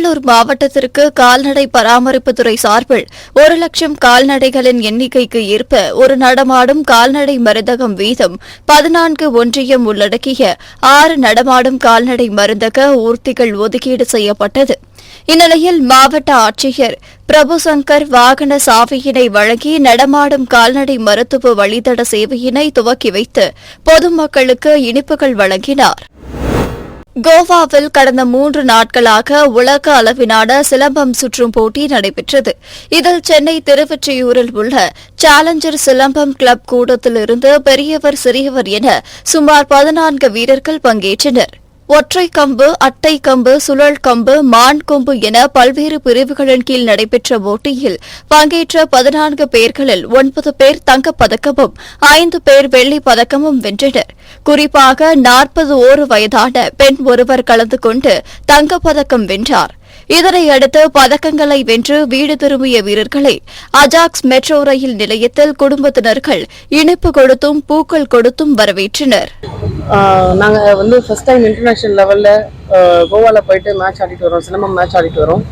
திருவள்ளூர் மாவட்டத்திற்கு கால்நடை பராமரிப்புத்துறை சார்பில் ஒரு லட்சம் கால்நடைகளின் எண்ணிக்கைக்கு ஏற்ப ஒரு நடமாடும் கால்நடை மருந்தகம் வீதம் பதினான்கு ஒன்றியம் உள்ளடக்கிய ஆறு நடமாடும் கால்நடை மருந்தக ஊர்த்திகள் ஒதுக்கீடு செய்யப்பட்டது. இந்நிலையில் மாவட்ட ஆட்சியர் பிரபு சங்கர் வாகன சாவியினை வழங்கி நடமாடும் கால்நடை மருத்துவ வழித்தட சேவையினை துவக்கி வைத்து பொதுமக்களுக்கு இனிப்புகள் வழங்கினாா் கோவாவில் கடந்த மூன்று நாட்களாக உலக அளவிலான சிலம்பம் சுற்றும் போட்டி நடைபெற்றது. இதில் சென்னை திருவெற்றியூரில் உள்ள சேலஞ்சர் சிலம்பம் கிளப் கூடத்திலிருந்து பெரியவர் சிறியவர் என சுமார் பதினான்கு வீரர்கள் பங்கேற்றனர். ஒற்றை கம்பு அட்டை கம்பு சுழல் கம்பு மான் கொம்பு என பல்வேறு பிரிவுகளின் கீழ் நடைபெற்ற போட்டியில் பங்கேற்ற பதினான்கு பேர்களில் ஒன்பது பேர் தங்கப்பதக்கமும் ஐந்து பேர் வெள்ளிப் பதக்கமும் வென்றனர். குறிப்பாக நாற்பது ஓரு வயதான பெண் ஒருவர் கலந்து கொண்டு தங்கப்பதக்கம் வென்றார். இதனையடுத்து பதக்கங்களை வென்று வீடு திரும்பிய வீரர்களை அஜாக்ஸ் மெட்ரோ ரயில் நிலையத்தில் குடும்பத்தினர்கள் இனிப்பு கொடுத்தும் பூக்கள் கொடுத்தும் வரவேற்றனர். நாங்கள் வந்து ஃபர்ஸ்ட் டைம் இன்டர்நேஷ்னல் லெவலில் கோவாவில் போயிட்டு மேட்ச் ஆடிட்டு வரோம் சிலம்பம் மேட்ச் ஆடிட்டு வரோம்.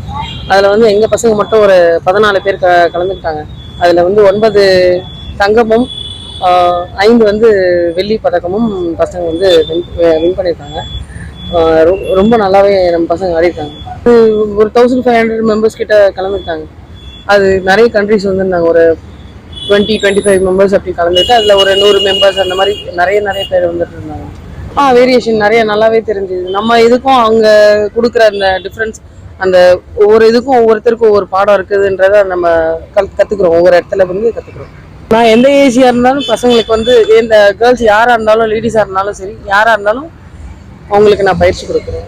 அதில் வந்து எங்கள் பசங்க மட்டும் ஒரு பதினாலு பேர் க கலந்துக்கிட்டாங்க. அதில் வந்து ஒன்பது தங்கமும் ஆஹ், ஐந்து வந்து வெள்ளி பதக்கமும் பசங்க வந்து வின் வின் பண்ணியிருக்காங்க. ரொம்ப நல்லாவே நம்ம பசங்க ஆடிருக்காங்க. ஒரு தௌசண்ட் ஃபைவ் ஹண்ட்ரட் மெம்பர்ஸ் கிட்ட கலந்துக்கிட்டாங்க. அது நிறைய கண்ட்ரிஸ் வந்துருந்தாங்க ஒரு டுவெண்ட்டி டுவெண்ட்டி ஃபைவ் மெம்பர்ஸ் அப்படி கலந்துட்டு அதில் ஒரு நூறு மெம்பர்ஸ் அந்த மாதிரி நிறைய நிறைய பேர் வந்துட்டு இருந்தாங்க. ஆ வேரியேஷன் நிறைய நல்லாவே தெரிஞ்சுது. நம்ம இதுக்கும் அவங்க கொடுக்குற அந்த டிஃப்ரென்ஸ் அந்த ஒவ்வொரு இதுக்கும் ஒவ்வொருத்தருக்கும் ஒவ்வொரு பாடம் இருக்குதுன்றத நம்ம கல் கற்றுக்குறோம் ஒவ்வொரு இடத்துல வந்து கற்றுக்குறோம் நான் எந்த ஏஜியாக இருந்தாலும் பசங்களுக்கு வந்து எந்த கேர்ள்ஸ் யாராக இருந்தாலும் லேடிஸாக இருந்தாலும் சரி யாராக இருந்தாலும் அவங்களுக்கு நான் பயிற்சி கொடுக்குறேன்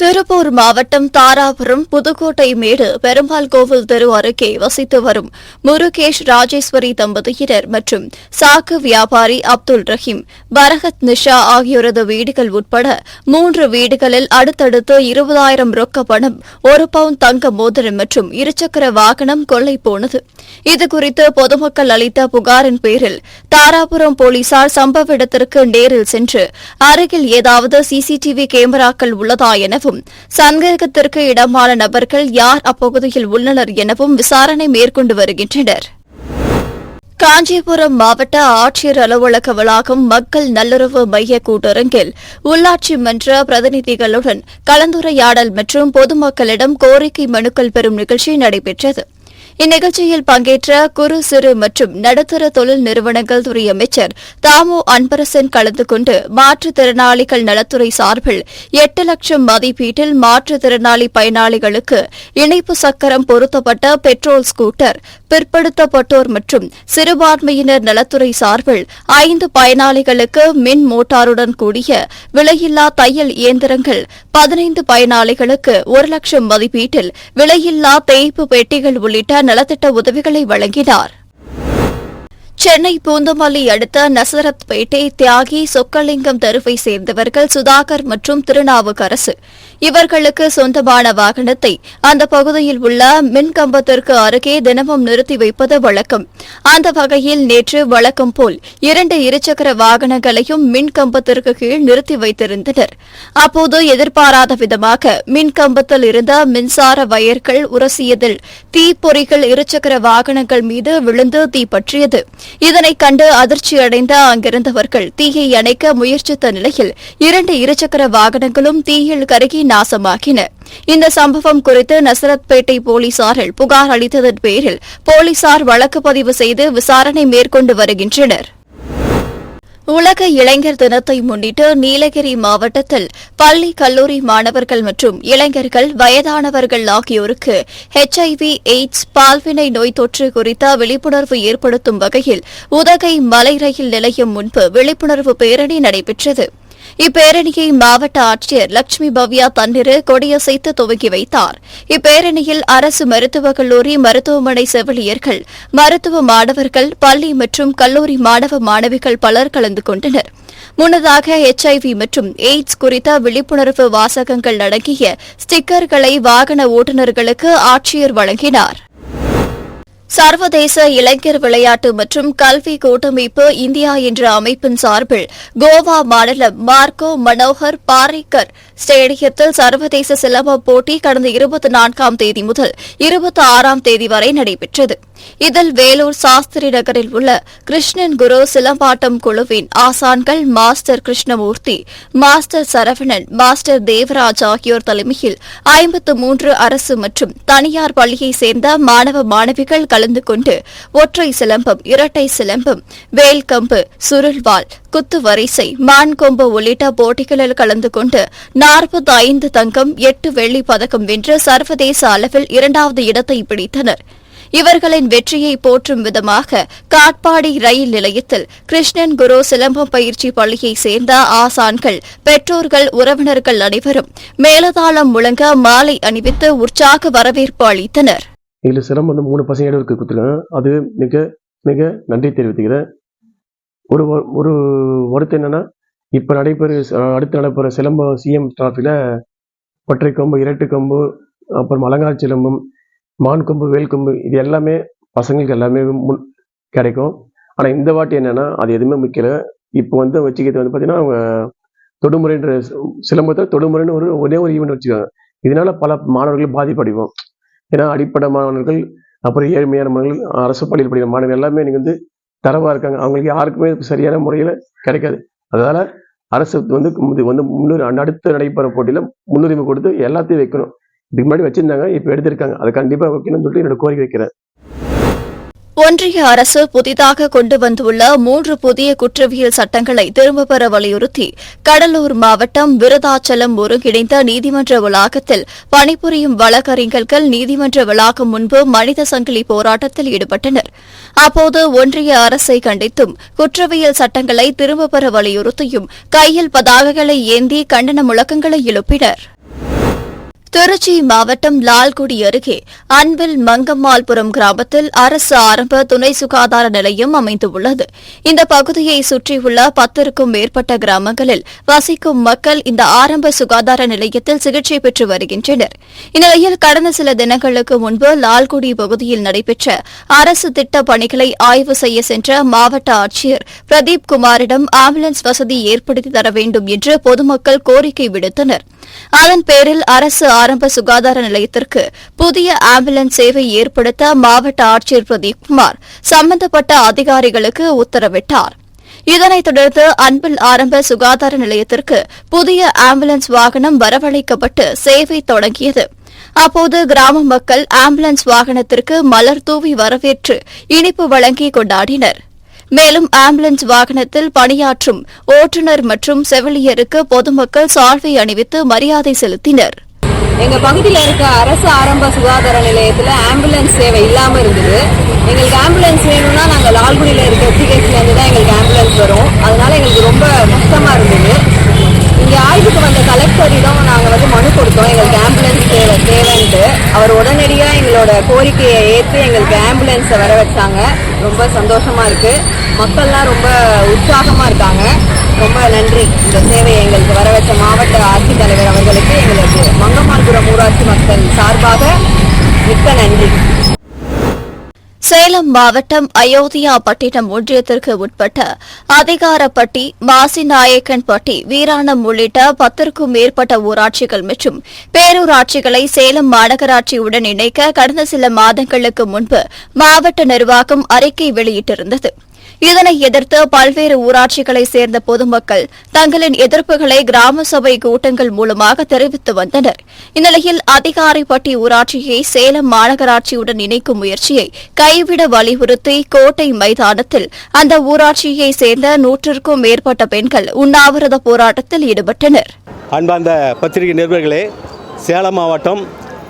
திருப்பூர் மாவட்டம் தாராபுரம் புதுக்கோட்டை மேடு பெருமாள் கோவில் தெரு அருகே வசித்து வரும் முருகேஷ் ராஜேஸ்வரி தம்பதியினர் மற்றும் சாக்கு வியாபாரி அப்துல் ரஹீம் பரகத் நிஷா ஆகியோரது வீடுகள் உட்பட மூன்று வீடுகளில் அடுத்தடுத்து இருபதாயிரம் ரொக்க பணம் ஒரு பவுன் தங்க மோதிரம் மற்றும் இருசக்கர வாகனம் கொள்ளை போனது. இதுகுறித்து பொதுமக்கள் அளித்த புகாரின் பேரில் தாராபுரம் போலீசார் சம்பவ இடத்திற்கு நேரில் சென்று அருகில் ஏதாவது சிசிடிவி கேமராக்கள் உள்ளதா எனவும் சந்தேகத்திற்கு இடமான நபர்கள் யார் அப்பகுதியில் உள்ளனர் எனவும் விசாரணை மேற்கொண்டு வருகின்றனர். காஞ்சிபுரம் மாவட்ட ஆட்சியர் அலுவலக வளாகம் மக்கள் நல்லுறவு மைய கூட்டரங்கில் உள்ளாட்சி மன்ற பிரதிநிதிகளுடன் கலந்துரையாடல் மற்றும் பொதுமக்களிடம் கோரிக்கை மனுக்கள் பெறும் நிகழ்ச்சி நடைபெற்றது. இந்நிகழ்ச்சியில் பங்கேற்ற குறு சிறு மற்றும் நடுத்தர தொழில் நிறுவனங்கள் துறை அமைச்சர் தாமு அன்பரசன் கலந்து கொண்டு மாற்றுத்திறனாளிகள் நலத்துறை சார்பில் எட்டு லட்சம் மதிப்பீட்டில் மாற்றுத்திறனாளி பயனாளிகளுக்கு இணைப்பு சக்கரம் பொருத்தப்பட்ட பெட்ரோல் ஸ்கூட்டர் பிற்படுத்தப்பட்டோர் மற்றும் சிறுபான்மையினர் நலத்துறை சார்பில் ஐந்து பயனாளிகளுக்கு மின் மோட்டாருடன் கூடிய விலையில்லா தையல் இயந்திரங்கள் பதினைந்து பயனாளிகளுக்கு ஒரு லட்சம் மதிப்பீட்டில் விலையில்லா தேய்ப்பு பெட்டிகள் உள்ளிட்ட நலத்திட்ட உதவிகளை வழங்கினார். சென்னை பூந்தமல்லி அடுத்த நசரத்பேட்டை தியாகி சொக்கலிங்கம் தெருவை சேர்ந்தவர்கள் சுதாகர் மற்றும் திருநாவுக்கரசு. இவர்களுக்கு சொந்தமான வாகனத்தை அந்த பகுதியில் உள்ள மின் கம்பத்திற்கு அருகே தினமும் நிறுத்தி வைப்பது வழக்கம். அந்த வகையில் நேற்று வழக்கம் போல் இரண்டு இருசக்கர வாகனங்களையும் மின் கம்பத்திற்கு கீழ் நிறுத்தி வைத்திருந்தனர். அப்போது எதிர்பாராத விதமாக மின்கம்பத்தில் இருந்த மின்சார வயர்கள் உரசியதில் தீப்பொறிகள் இருசக்கர வாகனங்கள் மீது விழுந்து தீப்பற்றியது. இதனைக் கண்டு அதிர்ச்சியடைந்த அங்கிருந்தவர்கள் தீயை அணைக்க முயற்சித்த நிலையில் இரண்டு இருசக்கர வாகனங்களும் தீயில் கருகி நாசமாகின. இந்த சம்பவம் குறித்து நசரத்பேட்டை போலீசாரில் புகார் அளித்ததன் பேரில் போலீசார் வழக்கு பதிவு செய்து விசாரணை மேற்கொண்டு வருகின்றனர். உலக இளைஞர் தினத்தை முன்னிட்டு நீலகிரி மாவட்டத்தில் பள்ளி கல்லூரி மாணவர்கள் மற்றும் இளைஞர்கள் வயதானவர்கள் ஆகியோருக்கு ஹெச்ஐவி எய்ட்ஸ் பால்வினை நோய் தொற்று குறித்த விழிப்புணர்வு ஏற்படுத்தும் வகையில் உதகை மலை ரயில் நிலையம் முன்பு விழிப்புணர்வு பேரணி நடைபெற்றது. இப்பேரணியை மாவட்ட ஆட்சியர் லட்சுமி பவ்யா தன்னிரு கொடியசைத்து துவக்கி வைத்தார். இப்பேரணியில் அரசு மருத்துவக் கல்லூரி மருத்துவமனை செவிலியர்கள் மருத்துவ மாணவர்கள் பள்ளி மற்றும் கல்லூரி மாணவ மாணவிகள் பலர் கலந்து கொண்டனர். முன்னதாக எச்ஐவி மற்றும் எய்ட்ஸ் குறித்த விழிப்புணர்வு வாசகங்கள் அடங்கிய ஸ்டிக்கர்களை வாகன ஓட்டுநர்களுக்கு ஆட்சியர் வழங்கினார். சர்வதேச இளைஞர் விளையாட்டு மற்றும் கல்வி கூட்டமைப்பு இந்தியா என்ற அமைப்பின் சார்பில் கோவா மாநிலம் மார்க்கோ மனோகர் பாரிக்கர் ஸ்டேடியத்தில் சர்வதேச சிலம்ப போட்டி கடந்த இருபத்தி நான்காம் தேதி முதல் இருபத்தி ஆறாம் தேதி வரை நடைபெற்றது. இதில் வேலூர் சாஸ்திரி நகரில் உள்ள கிருஷ்ணன் குரு சிலம்பாட்டம் குழுவின் ஆசான்கள் master Krishnamoorthy master Saravanan master Devaraj ஆகியோர் தலைமையில் ஐம்பத்து மூன்று அரசு மற்றும் தனியார் பள்ளியைச் சேர்ந்த மாணவ மாணவிகள் கலந்து கொண்டு ஒற்றை சிலம்பம் இரட்டை சிலம்பம் வேல்கம்பு சுருள்வாள் குத்து வரிசை மான் கொம்பு உள்ளிட்ட போட்டிகளில் கலந்து கொண்டு நாற்பத்தி ஐந்து தங்கம் எட்டு வெள்ளி பதக்கம் வென்று சர்வதேச அளவில் இரண்டாவது இடத்தை பிடித்தனர். இவர்களின் வெற்றியை போற்றும் விதமாக காட்பாடி ரயில் நிலையத்தில் கிருஷ்ணன் குரு சிலம்பம் பயிற்சி பள்ளியைச் சேர்ந்த ஆசான்கள் பெற்றோர்கள் உறவினர்கள் அனைவரும் மேலதாளம் முழங்க மாலை அணிவித்து உற்சாக வரவேற்பு அளித்தனர். இதில் சிரமம் வந்து மூணு பசங்க இருக்கு கொடுத்துருக்காங்க. அது மிக மிக நன்றி தெரிவித்துக்கிறேன் ஒரு ஒரு வருத்தம் என்னன்னா இப்போ நடைபெற அடுத்து நடைபெற சிலம்பம் சிஎம் டிராஃபியில் ஒற்றை கொம்பு இரட்டு கொம்பு அப்புறம் அலங்கார சிலம்பம் மான் கொம்பு வேல் கொம்பு இது எல்லாமே பசங்களுக்கு எல்லாமே முன் கிடைக்கும். ஆனால் இந்த வாட்டி என்னென்னா அது எதுவுமே முக்கியல இப்போ வந்து வச்சுக்கிறது வந்து பார்த்தீங்கன்னா அவங்க தொடுமுறைன்ற சிலம்பத்தில் தொடுமுறைன்னு ஒரு ஒரே ஒரு ஈவெண்ட் வச்சுக்காங்க இதனால பல மாணவர்கள் பாதிப்படைவோம். ஏன்னா அடிப்படை மாணவர்கள் அப்புறம் ஏழ்மையான மாணவர்கள் அரசு பள்ளியில் படிக்கிற மாணவர்கள் எல்லாமே நீங்கள் வந்து தரவாக இருக்காங்க. அவங்களுக்கு யாருக்குமே சரியான முறையில் கிடைக்காது. அதனால் அரசு வந்து வந்து முன்னுரி அடுத்து நடைபெற போட்டியில் முன்னுரிமை கொடுத்து எல்லாத்தையும் வைக்கணும். இதுக்கு முன்னாடி வச்சிருந்தாங்க இப்போ எடுத்திருக்காங்க. அது கண்டிப்பாக வைக்கணும்னு சொல்லிட்டு என்னோட கோரிக்கை வைக்கிறேன். ஒன்றிய அரசு புதிதாக கொண்டு வந்துள்ள மூன்று புதிய குற்றவியல் சட்டங்களை திரும்பப் பெற வலியுறுத்தி கடலூர் மாவட்டம் விருதாச்சலம் ஒருங்கிணைந்த நீதிமன்ற வளாகத்தில் பணிபுரியும் வழக்கறிஞர்கள் நீதிமன்ற வளாகம் முன்பு மனித சங்கிலி போராட்டத்தில் ஈடுபட்டனர். அப்போது ஒன்றிய அரசை கண்டித்தும் குற்றவியல் சட்டங்களை திரும்பப் பெற வலியுறுத்தியும் கையில் பதாகைகளை ஏந்தி கண்டன முழக்கங்களை எழுப்பினர். திருச்சி மாவட்டம் லால்குடி அருகே அன்பில் மங்கம்மாள்புரம் கிராமத்தில் அரசு ஆரம்ப துணை சுகாதார நிலையம் அமைந்துள்ளது. இந்த பகுதியை சுற்றியுள்ள பத்திற்கும் மேற்பட்ட கிராமங்களில் வசிக்கும் மக்கள் இந்த ஆரம்ப சுகாதார நிலையத்தில் சிகிச்சை பெற்று வருகின்றனர். இந்நிலையில் கடந்த சில தினங்களுக்கு முன்பு லால்குடி பகுதியில் நடைபெற்ற அரசு திட்ட பணிகளை ஆய்வு செய்ய சென்ற மாவட்ட ஆட்சியர் பிரதீப் குமாரிடம் ஆம்புலன்ஸ் வசதி ஏற்படுத்தி தர வேண்டும் என்று பொதுமக்கள் கோரிக்கை விடுத்தனர். அதன் பேரில் அரசு ஆரம்ப சுகாதார நிலையத்திற்கு புதிய ஆம்புலன்ஸ் சேவை ஏற்படுத்த மாவட்ட ஆட்சியர் பிரதீப் குமார் சம்பந்தப்பட்ட அதிகாரிகளுக்கு உத்தரவிட்டார். இதனைத் தொடர்ந்து அன்பில் ஆரம்ப சுகாதார நிலையத்திற்கு புதிய ஆம்புலன்ஸ் வாகனம் வரவழைக்கப்பட்டு சேவை தொடங்கியது. அப்போது கிராம மக்கள் ஆம்புலன்ஸ் வாகனத்திற்கு மலர் தூவி வரவேற்று இனிப்பு வழங்கி கொண்டாடினர். மேலும் ஆம்புலன்ஸ் வாகனத்தில் பணியாற்றும் ஓட்டுநர் மற்றும் செவிலியருக்கு பொதுமக்கள் சால்வை அணிவித்து மரியாதை செலுத்தினர். எங்க பகுதியில் இருக்க அரசு ஆரம்ப சுகாதார நிலையத்தில் ஆம்புலன்ஸ் சேவை இல்லாமல் இருந்தது. எங்களுக்கு ஆம்புலன்ஸ் வேணும்னா நாங்கள் லால்குடியில் இருக்க பிஹெச்ல தான் எங்களுக்கு ஆம்புலன்ஸ் வரும். அதனால எங்களுக்கு ரொம்ப கஷ்டமாக இருந்தது. இங்கே ஆய்வுக்கு வந்த கலெக்டரிடம் நாங்கள் வந்து மனு கொடுத்தோம். எங்களுக்கு ஆம்புலன்ஸ் தேவை தேவைன்ட்டு. அவர் உடனடியாக எங்களோட கோரிக்கையை ஏற்று எங்களுக்கு ஆம்புலன்ஸை வர வச்சாங்க. ரொம்ப சந்தோஷமாக இருக்குது மக்கள்லாம் ரொம்ப உற்சாகமாக இருக்காங்க. ரொம்ப நன்றி. இந்த சேவையை எங்களுக்கு வரவேற்ற மாவட்ட ஆட்சித்தலைவர் அவர்களுக்கு எங்களுக்கு மங்கம்மாள்புரம் ஊராட்சி மக்கள் சார்பாக மிக்க நன்றி. சேலம் மாவட்டம் அயோத்தியா பட்டினம் ஒன்றியத்திற்கு உட்பட்ட அதிகாரப்பட்டி மாசிநாயக்கன்பட்டி வீராணம் உள்ளிட்ட பத்திற்கும் மேற்பட்ட ஊராட்சிகள் மற்றும் பேரூராட்சிகளை சேலம் மாநகராட்சியுடன் இணைக்க கடந்த சில மாதங்களுக்கு முன்பு மாவட்ட நிர்வாகம் அறிக்கை வெளியிட்டிருந்தது. இதனை எதிர்த்து பல்வேறு ஊராட்சிகளைச் சேர்ந்த பொதுமக்கள் தங்களின் எதிர்ப்புகளை கிராம சபை கூட்டங்கள் மூலமாக தெரிவித்து வந்தனர். இந்நிலையில் அதிகாரிப்பட்டி ஊராட்சியை சேலம் மாநகராட்சியுடன் இணைக்கும் முயற்சியை கைவிட வலியுறுத்தி கோட்டை மைதானத்தில் அந்த ஊராட்சியை சேர்ந்த நூற்றுக்கும் மேற்பட்ட பெண்கள் உண்ணாவிரத போராட்டத்தில் ஈடுபட்டனர். அன்பார்ந்த பத்திரிகை நிருபர்களே சேலம் மாவட்டம்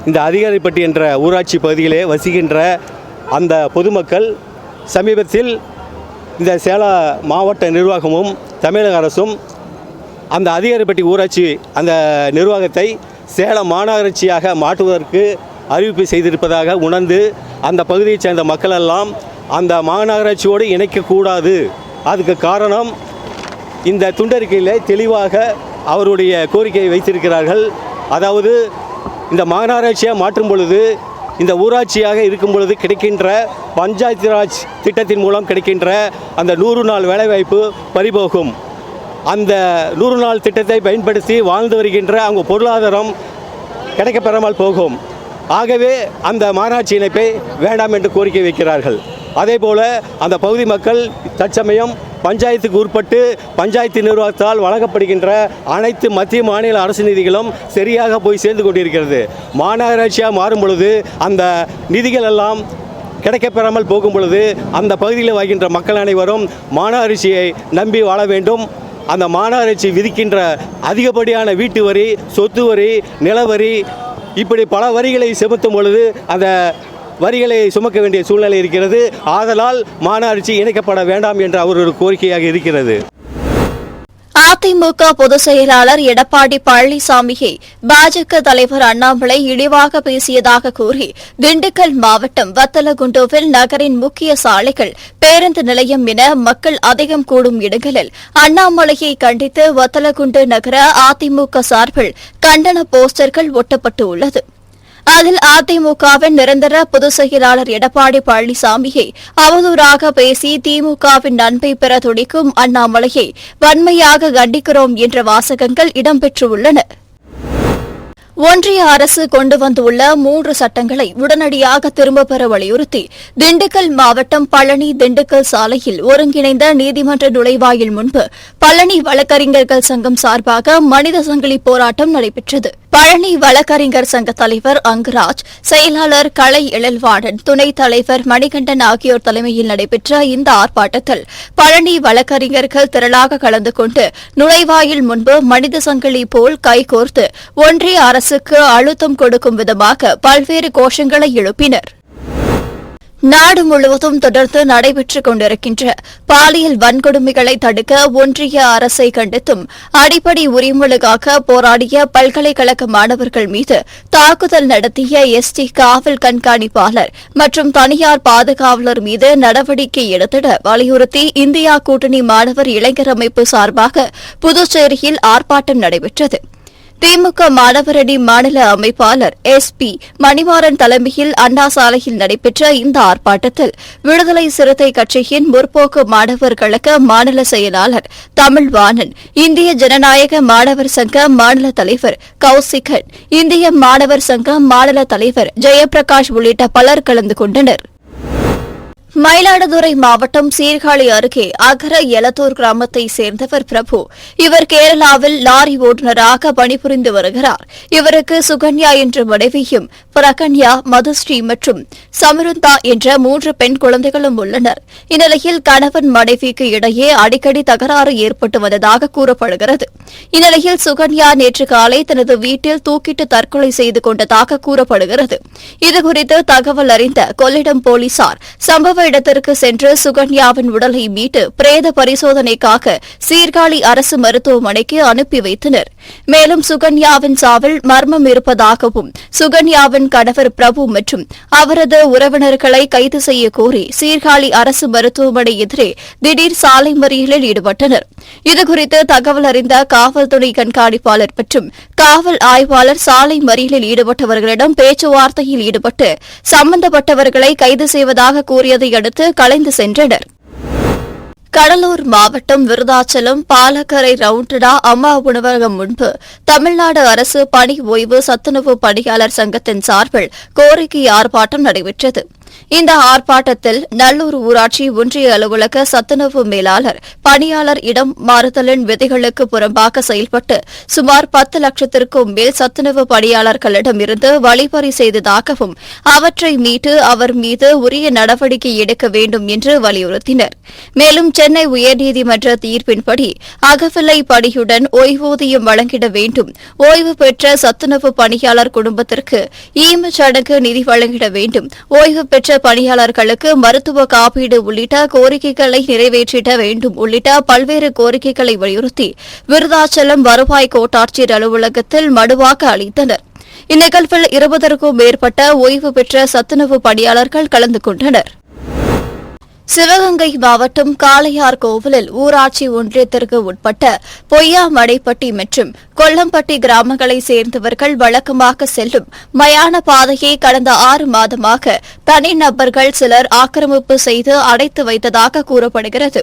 இந்த அதிகாரிப்பட்டி என்ற ஊராட்சி பகுதியிலே வசிக்கின்ற அந்த பொதுமக்கள் சமீபத்தில் இந்த சேலம் மாவட்ட நிர்வாகமும் தமிழக அரசும் அந்த அதிகாரிப்பட்டி ஊராட்சி அந்த நிர்வாகத்தை சேலம் மாநகராட்சியாக மாற்றுவதற்கு அறிவிப்பு செய்திருப்பதாக உணர்ந்து அந்த பகுதியைச் சேர்ந்த மக்களெல்லாம் அந்த மாநகராட்சியோடு இணைக்கக்கூடாது. அதுக்கு காரணம் இந்த துண்டறிக்கையில் தெளிவாக அவருடைய கோரிக்கையை வைத்திருக்கிறார்கள். அதாவது இந்த மாநகராட்சியை மாற்றும் பொழுது இந்த ஊராட்சியாக இருக்கும் பொழுது கிடைக்கின்ற பஞ்சாயத்து ராஜ் திட்டத்தின் மூலம் கிடைக்கின்ற அந்த நூறு நாள் வேலைவாய்ப்பு பறிபோகும். அந்த நூறு நாள் திட்டத்தை பயன்படுத்தி வாழ்ந்து வருகின்ற அவங்க பொருளாதாரம் கிடைக்கப்பெறாமல் போகும். ஆகவே அந்த மாநாட்சி இணைப்பை வேண்டாம் என்று கோரிக்கை வைக்கிறார்கள். அதே போல் அந்த பகுதி மக்கள் தற்சமயம் பஞ்சாயத்துக்கு உட்பட்டு பஞ்சாயத்து நிர்வாகத்தால் வழங்கப்படுகின்ற அனைத்து மத்திய மாநில அரசு நிதிகளும் சரியாக போய் சேர்ந்து கொண்டிருக்கிறது. மாநகராட்சியாக மாறும் பொழுது அந்த நிதிகள் எல்லாம் கிடைக்கப்பெறாமல் போகும் பொழுது அந்த பகுதியில் வாழ்கின்ற மக்கள் அனைவரும் மாநகராட்சியை நம்பி வாழ வேண்டும். அந்த மாநகராட்சி விதிக்கின்ற அதிகப்படியான வீட்டு வரி சொத்து வரி நிலவரி இப்படி பல வரிகளை செலுத்தும் பொழுது அந்த வரிகளை சுமக்க வேண்டிய சூழ்நிலை இருக்கிறது. ஆதலால் மாநகராட்சி இணைக்கப்பட வேண்டாம் என்ற ஒரு கோரிக்கையாக இருக்கிறது. அதிமுக பொதுச் செயலாளர் எடப்பாடி பழனிசாமியை பாஜக தலைவர் அண்ணாமலை இழிவாக பேசியதாக கூறி திண்டுக்கல் மாவட்டம் வத்தலகுண்டுவில் நகரின் முக்கிய சாலைகள் பேருந்து நிலையம் என மக்கள் அதிகம் கூடும் இடங்களில் அண்ணாமலையை கண்டித்து வத்தலகுண்டு நகர அதிமுக சார்பில் கண்டன போஸ்டர்கள் ஒட்டப்பட்டு உள்ளது அதில் அதிமுகவின் நிரந்தர பொதுச் செயலாளர் எடப்பாடி பழனிசாமியை அவதூறாக பேசி திமுகவின் நன்மை பெற துடிக்கும் அண்ணாமலையை வன்மையாக கண்டிக்கிறோம் என்ற வாசகங்கள் இடம்பெற்றுள்ளன. ஒன்றிய அரசு கொண்டு வந்துள்ள மூன்று சட்டங்களை உடனடியாக திரும்பப் பெற வலியுறுத்தி திண்டுக்கல் மாவட்டம் பழனி திண்டுக்கல் சாலையில் ஒருங்கிணைந்த நீதிமன்ற நுழைவாயில் முன்பு பழனி வழக்கறிஞர்கள் சங்கம் சார்பாக மனித சங்கிலி போராட்டம் நடைபெற்றது. பழனி வழக்கறிஞர் சங்க தலைவர் அங்கராஜ் செயலாளர் கலை இழல்வாடன் துணைத் தலைவர் மணிகண்டன் ஆகியோர் தலைமையில் நடைபெற்ற இந்த ஆர்ப்பாட்டத்தில் பழனி வழக்கறிஞர்கள் திரளாக கலந்து கொண்டு நுழைவாயில் முன்பு மனித சங்கிலி போல் கைகோர்த்து ஒன்றிய அரசுக்கு அழுத்தம் கொடுக்கும் விதமாக பல்வேறு கோஷங்களை எழுப்பினர். நாடு முழுவதும் தொடர்ந்து நடைபெற்றுக் கொண்டிருக்கின்ற பாலியல் வன்கொடுமைகளை தடுக்க ஒன்றிய அரசை கண்டித்தும் அடிப்படை உரிமைகளுக்காக போராடிய பல்கலைக்கழக மாணவர்கள் மீது தாக்குதல் நடத்திய எஸ்டி காவல் கண்காணிப்பாளர் மற்றும் தனியார் பாதுகாவலர் மீது நடவடிக்கை எடுத்திட வலியுறுத்தி இந்தியா கூட்டணி மாணவர் இளைஞர் அமைப்பு சார்பாக புதுச்சேரியில் ஆர்ப்பாட்டம் நடைபெற்றது. திமுக மாணவரணி மாநில அமைப்பாளர் எஸ் பி மணிமாறன் தலைமையில் அண்ணா சாலையில் நடைபெற்ற இந்த ஆர்ப்பாட்டத்தில் விடுதலை சிறுத்தை கட்சியின் முற்போக்கு மாணவர் கழக மாநில செயலாளர் தமிழ்வாணன் இந்திய ஜனநாயக மாணவர் சங்க மாநில தலைவர் கௌசிகன் இந்திய மாணவர் சங்க மாநில தலைவர் ஜெயபிரகாஷ் உள்ளிட்ட பலர் கலந்து கொண்டனர். மயிலாடுதுறை மாவட்டம் சீர்காழி அருகே அகர எலத்தூர் கிராமத்தை சேர்ந்தவர் பிரபு. இவர் கேரளாவில் லாரி ஓட்டுநராக பணிபுரிந்து வருகிறார். இவருக்கு சுகன்யா என்ற மனைவியும் பிரகன்யா மதுஸ்ரீ மற்றும் சமிருந்தா என்ற மூன்று பெண் குழந்தைகளும் உள்ளனர். இந்நிலையில் கணவன் மனைவிக்கு இடையே அடிக்கடி தகராறு ஏற்பட்டு வந்ததாக கூறப்படுகிறது. இந்நிலையில் சுகன்யா நேற்று காலை தனது வீட்டில் தூக்கிட்டு தற்கொலை செய்து கொண்டதாக கூறப்படுகிறது. இதுகுறித்து தகவல் அறிந்த கொள்ளிடம் போலீசார் சம்பவ இடத்திற்கு சென்று சுகன்யாவின் உடலை மீட்டு பிரேத பரிசோதனைக்காக சீர்காழி அரசு மருத்துவமனைக்கு அனுப்பி வைத்தனர். மேலும் சுகன்யாவின் சாவில் மர்மம் இருப்பதாகவும் சுகன்யாவின் கணவர் பிரபு மற்றும் அவரது உறவினர்களை கைது செய்ய கோரி சீர்காழி அரசு மருத்துவமனை எதிரே திடீர் சாலை மறியலில் ஈடுபட்டனர். இதுகுறித்து தகவல் அறிந்த காவல்துறை கண்காணிப்பாளர் மற்றும் காவல் ஆய்வாளர் சாலை மறியலில் ஈடுபட்டவர்களிடம் பேச்சுவார்த்தையில் ஈடுபட்டு சம்பந்தப்பட்டவர்களை கைது செய்வதாக கூறியதை அடுத்து கலைந்து சென்றனர். கடலூர் மாவட்டம் விருதாச்சலம் பாலக்கரை ரவுண்டடா அம்மா உணவகம் முன்பு தமிழ்நாடு அரசு பணி ஓய்வு சத்துணவு பணியாளர் சங்கத்தின் சார்பில் கோரிக்கை ஆர்ப்பாட்டம் நடைபெற்றது. இந்த ஆர்ப்பாட்டத்தில் நல்லூர் ஊராட்சி ஒன்றிய அலுவலக சத்துணவு மேலாளர் பணியாளர் இடம் மாறுதலின் விதிகளுக்கு புறம்பாக செயல்பட்டு சுமார் பத்து லட்சத்திற்கும் மேல் சத்துணவு பணியாளர்களிடமிருந்து வழிபறி செய்ததாகவும் அவற்றை மீட்டு அவர் மீது உரிய நடவடிக்கை எடுக்க வேண்டும் என்று வலியுறுத்தினர். மேலும் சென்னை உயர்நீதிமன்ற தீர்ப்பின்படி அகவிலை படியுடன் ஓய்வூதியம் வழங்கிட வேண்டும். ஓய்வு பெற்ற சத்துணவு பணியாளர் குடும்பத்திற்கு ஈமச்சடங்கு நிதி வழங்கிட வேண்டும். ஓய்வு பெற்ற பணியாளர்களுக்கு மருத்துவ காப்பீடு உள்ளிட்ட கோரிக்கைகளை நிறைவேற்றிட வேண்டும் உள்ளிட்ட பல்வேறு கோரிக்கைகளை வலியுறுத்தி விருதாச்சலம் வருவாய் கோட்டாட்சியர் அலுவலகத்தில் மனுவாக அளித்தனர். இந்நிகழ்வில் இருபதற்கும் மேற்பட்ட ஓய்வு பெற்ற சத்துணவு பணியாளர்கள் கலந்து கொண்டனர். சிவகங்கை மாவட்டம் காளையார் கோவிலில் ஊராட்சி ஒன்றியத்திற்கு உட்பட்ட பொய்யாமடைப்பட்டி மற்றும் கொல்லம்பட்டி கிராமங்களைச் சேர்ந்தவர்கள் வழக்கமாக செல்லும் மயான பாதையை கடந்த ஆறு மாதமாக தனிநபர்கள் சிலர் ஆக்கிரமிப்பு செய்து அடைத்து வைத்ததாக கூறப்படுகிறது.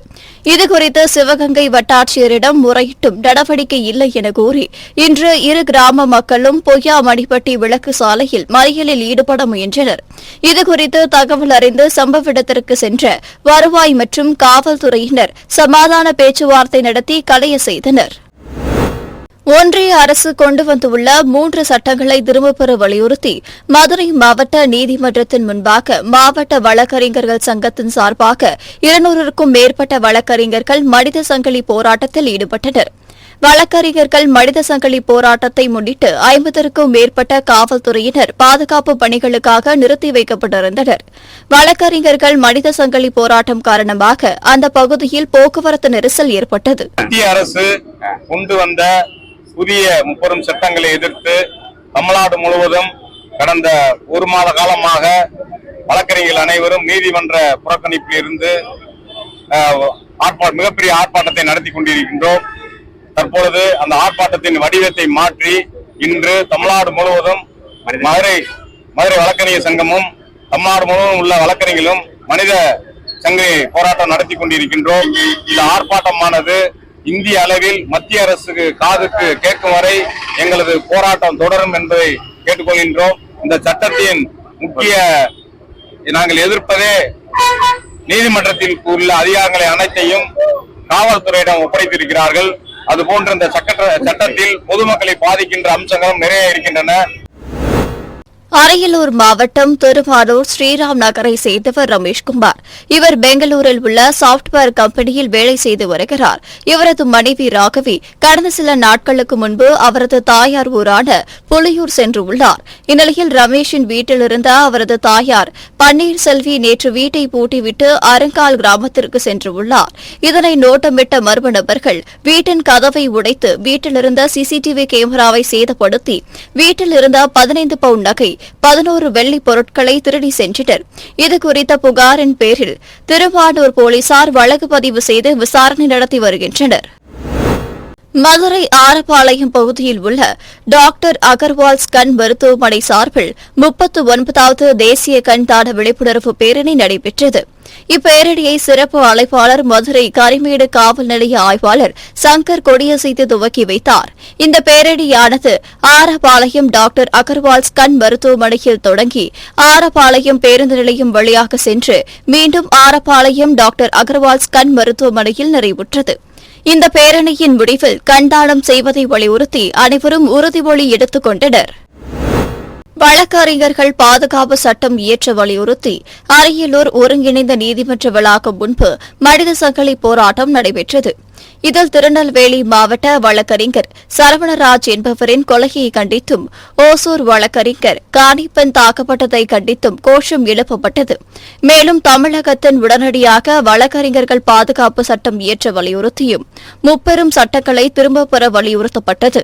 இதுகுறித்து சிவகங்கை வட்டாட்சியரிடம் முறையிட்டும் நடவடிக்கை இல்லை என கூறி இன்று இரு கிராம மக்களும் பொய்யா மணிப்பட்டி விளக்கு சாலையில் மறியலில் ஈடுபட முயன்றனர். இதுகுறித்து தகவல் அறிந்து சம்பவ இடத்திற்கு சென்ற வருவாய் மற்றும் காவல்துறையினர் சமாதான பேச்சுவார்த்தை நடத்தி கலைய செய்தனர். ஒன்றிய அரசு கொண்டு வந்துள்ள மூன்று சட்டங்களை திரும்பப் பெற வலியுறுத்தி மதுரை மாவட்ட நீதிமன்றத்தின் முன்பாக மாவட்ட வழக்கறிஞர்கள் சங்கத்தின் சார்பாக இருநூறுக்கும் மேற்பட்ட வழக்கறிஞர்கள் மனித சங்கிலி போராட்டத்தில் ஈடுபட்டனர். வழக்கறிஞர்கள் மனித சங்கிலி போராட்டத்தை முன்னிட்டு ஐம்பதற்கும் மேற்பட்ட காவல்துறையினர் பாதுகாப்பு பணிகளுக்காக நிறுத்தி வைக்கப்பட்டிருந்தனர். வழக்கறிஞர்கள் மனித சங்கிலி போராட்டம் காரணமாக அந்த பகுதியில் போக்குவரத்து நெரிசல் ஏற்பட்டது. மத்திய அரசு கொண்டு வந்த புதிய முப்பெரும் சட்டங்களை எதிர்த்து தமிழ்நாடு முழுவதும் கடந்த ஒரு மாத காலமாக வழக்கறிஞர்கள் அனைவரும் நீதிமன்ற புறக்கணிப்பில் இருந்து மிகப்பெரிய ஆர்ப்பாட்டத்தை நடத்தி கொண்டிருக்கின்றோம். தற்பொழுது அந்த ஆர்ப்பாட்டத்தின் வடிவத்தை மாற்றி இன்று தமிழ்நாடு முழுவதும் மதுரை மதுரை வழக்கறிஞர் சங்கமும் தமிழ்நாடு முழுவதும் உள்ள வழக்கறிஞர்களும் மனித சங்கை போராட்டம் நடத்தி கொண்டிருக்கின்றோம். இந்த ஆர்ப்பாட்டமானது இந்திய அளவில் மத்திய அரசுக்கு காதுக்கு கேட்கும் வரை எங்களது போராட்டம் தொடரும் என்பதை கேட்டுக்கொள்கின்றோம். இந்த சட்டத்தின் முக்கிய நாங்கள் எதிர்ப்பதே நீதிமன்றத்தில் உள்ள அதிகாரங்களை அனைத்தையும் காவல்துறையிடம் ஒப்படைத்திருக்கிறார்கள். அதுபோன்ற இந்த சட்ட சட்டத்தில் பொதுமக்களை பாதிக்கின்ற அம்சங்களும் நிறைய இருக்கின்றன. அரியலூர் மாவட்டம் திருவாரூர் ஸ்ரீராம் நகரை சேர்ந்தவர் ரமேஷ்குமார் இவர் பெங்களூரில் உள்ள சாப்ட்வேர் கம்பெனியில் வேலை செய்து வருகிறார். இவரது மனைவி ராகவி கடந்த சில நாட்களுக்கு முன்பு அவரது தாயார் ஊரான புலியூர் சென்றுள்ளார் இந்நிலையில் ரமேஷின் வீட்டில் இருந்த அவரது தாயார் பன்னீர் செல்வி நேற்று வீட்டை பூட்டிவிட்டு அரங்கால் கிராமத்திற்கு சென்றுள்ளார் இதனை நோட்டமிட்ட மர்ம நபர்கள் வீட்டின் கதவை உடைத்து வீட்டிலிருந்த சிசிடிவி கேமராவை சேதப்படுத்தி வீட்டில் இருந்த பதினைந்து பவுண்ட் நகை பதினோரு வெள்ளி பொருட்களை திருடி சென்றனர். இது குறித்த புகாரின் பேரில் திருவானூர் போலீசார் வழக்கு பதிவு செய்து விசாரணை நடத்தி வருகின்றனர். மதுரை ஆரப்பாளையம் பகுதியில் உள்ள டாக்டர் அகர்வால்ஸ் கண் மருத்துவமனை சார்பில் முப்பத்து ஒன்பதாவது தேசிய கண்தான விழிப்புணர்வு பேரணி நடைபெற்றது. இப்பேரணியை சிறப்பு அழைப்பாளர் மதுரை கரிமேடு காவல் நிலைய ஆய்வாளர் சங்கர் கொடியசைத்து துவக்கி வைத்தார். இந்த பேரணியானது ஆரப்பாளையம் டாக்டர் அகர்வால்ஸ் கண் மருத்துவமனையில் தொடங்கி ஆரப்பாளையம் பேருந்து நிலையம் வழியாக சென்று மீண்டும் ஆரப்பாளையம் டாக்டர் அகர்வால்ஸ் கண் மருத்துவமனையில் நிறைவுற்றது. இந்த பேரணியின் முடிவில் கண்தானம் செய்வதை வலியுறுத்தி அனைவரும் உறுதிமொழி எடுத்துக் கொண்டனா் வழக்கறிஞர்கள் பாதுகாப்பு சட்டம் இயற்ற வலியுறுத்தி அரியலூர் ஒருங்கிணைந்த நீதிமன்ற வளாகம் முன்பு மனித சங்கிலி போராட்டம் நடைபெற்றது. இதில் திருநெல்வேலி மாவட்ட வழக்கறிஞர் சரவணராஜ் என்பவரின் கொலையை கண்டித்தும் ஓசூர் வழக்கறிஞர் காணிப்பெண் தாக்கப்பட்டதை கண்டித்தும் கோஷம் எழுப்பப்பட்டது. மேலும் தமிழகத்தின் உடனடியாக வழக்கறிஞர்கள் பாதுகாப்பு சட்டம் இயற்ற வலியுறுத்தியும் முப்பெரும் சட்டங்களை திரும்பப் பெற வலியுறுத்தப்பட்டது.